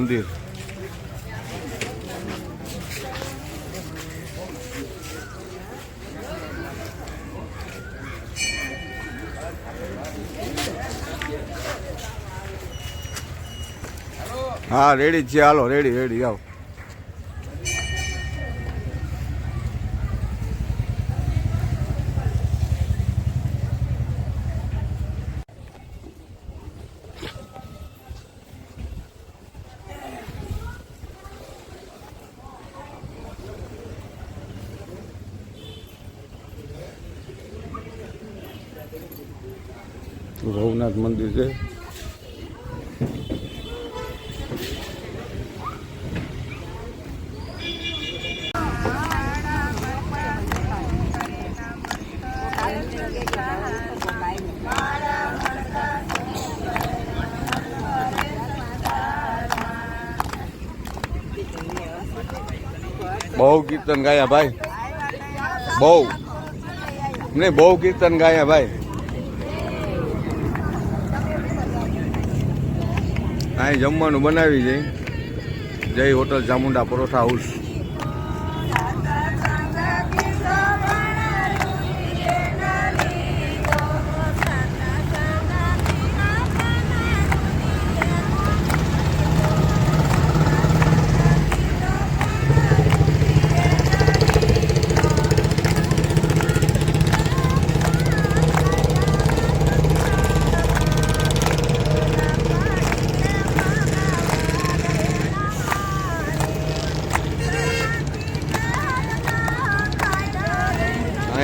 ભવનાથ મંદિર હા રેડી જ છે હાલો રેડી રેડી આવો ભવનાથ મંદિર છે. બહુ કીર્તન ગાયા ભાઈ. બહુ. નહીં બહુ કીર્તન ગાયા ભાઈ. અહીં જમવાનું બનાવી જઈ જય હોટલ ચામુંડા પરોઠા હાઉસ.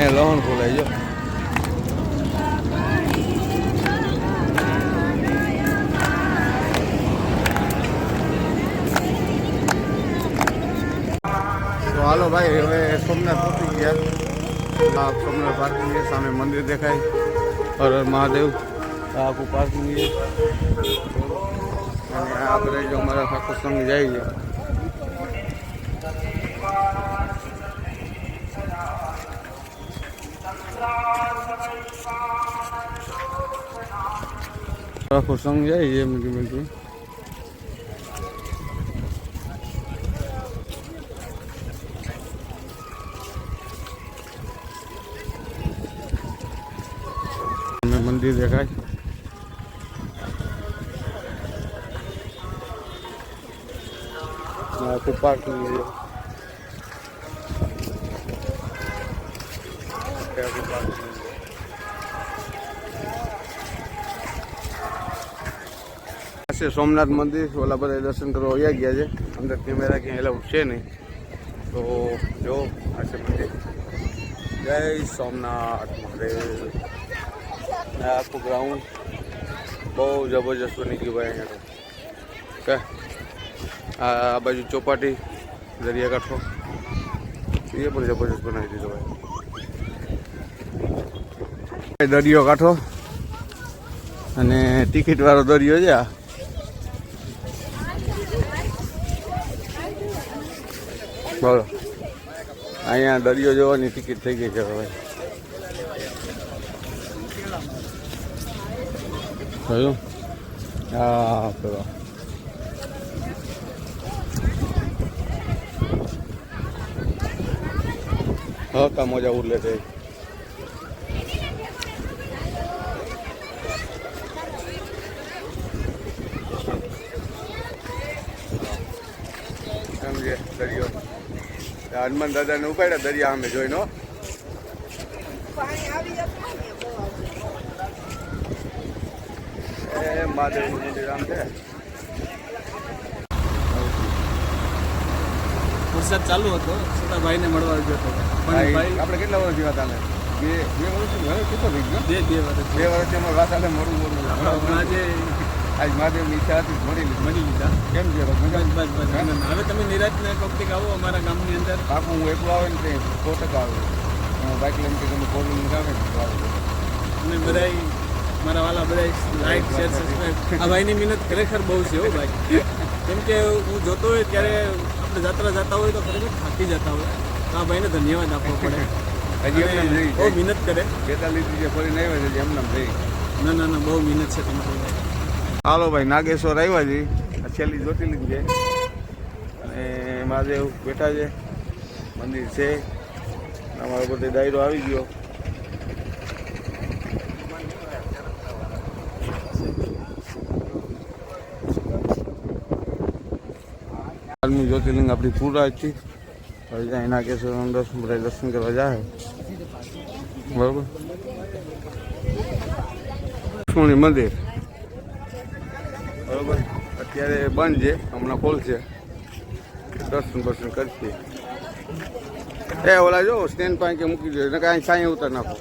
અહીંયા લહણ ખોલાય જો તો હાલો ભાઈ હવે સોમનાથ પહોંચી ગયા આ સોમનાથ પાર્કિંગ છે સામે મંદિર દેખાય હર હર મહાદેવ આ આખું પાર્કિંગ છે અને આ બધા જો અમારા આખો સંઘ જાય છે આખો સંઘ જાય મીઠું મીઠું સામે મંદિર દેખાય આખું પાર્કિંગ છે આખું parking છે. સોમનાથ મંદિર, ઓલા બધા દર્શન કરવા આવ્યા ગયા છે. અંદર કેમેરા ક્યાંય એલાઉડ છે નહીં. તો જો, આ છે મંદિર. જય સોમનાથ મહાદેવ. આખું ગ્રાઉન્ડ બહુ જબરજસ્ત બની ગયું ભાઈ અહીંયા તો. આ બાજુ ચોપાટી, દરિયાકાંઠો. એ પણ જબરજસ્ત બનાવી દીધો ભાઈ. દરિયો કાંઠો. અને ટિકિટવાળો દરિયો છે આ. બોલો. અહીંયા દરિયો જોવાની ટિકિટ થઈ ગઈ છે હવે. જોયું? હા, પેલો. હતા મજા ઉરલે છે. દરિયો. હનુમાન દાદાને ઉપાડ્યા દરિયા અમે જોઈને મહાદેવનું મંદિર આમ છે. વરસાદ ચાલુ હતો છતાં ભાઈને મળવા ગયો હતો. પણ આપણે કેટલા વર્ષ જેવા તાલે બે બે વર્ષ કેટલો થઈ ગયો? બે બે વર્ષ. બે વર્ષથી અમારે વાત મોડું મોડું. આજે આજ મહાદેવની હતી મળી લીધી મળી લીધા. કેમ છે બસ બસ હવે તમે નિરાજને કોકટીક આવો અમારા ગામની અંદર. બાપુ હું એકલો આવે ને તે સો ટકા આવે. બાઇક લઈને કે તમે કોલિંગ આવે ને તો આવે. અને બધાય મારા વાલા બધા લાઈક શેર સબસ્ક્રાઈબ આ ભાઈની મહેનત ખરેખર બહુ છે હો ભાઈ. કેમ કે હું જોતો હોય ત્યારે આપણે જાત્રા જતા હોય તો ખરેખર થાકી જતા હોય. તો આ ભાઈને ધન્યવાદ આપવો પડે. હજી એમને નહીં બહુ મહેનત કરે. બેતાલીસ જે ફરીને આવ્યા છે એમને નહીં ના ના ના બહુ મહેનત છે તમારી હાલો ભાઈ, નાગેશ્વર આવ્યા છે છેલ્લી જ્યોતિર્લિંગ છે. અને મહાદેવ બેઠા છે. મંદિર છે. અમારો બધે દાયરો આવી ગયો. આજનું જ્યોતિર્લિંગ આપણી પૂરા હતી હવે ત્યાં કેસો દર્શન બધા દર્શન કરવા જાય. બરોબર? લક્ષ્મણી મંદિર. બરોબર? અત્યારે બંધ છે, હમણાં ખોલશે દર્શન દર્શન કરશે. એ ઓલા જો સ્ટેન્ડ પાસે મૂકી દે કાંઈ સાંઈ ઉતાર નાખો.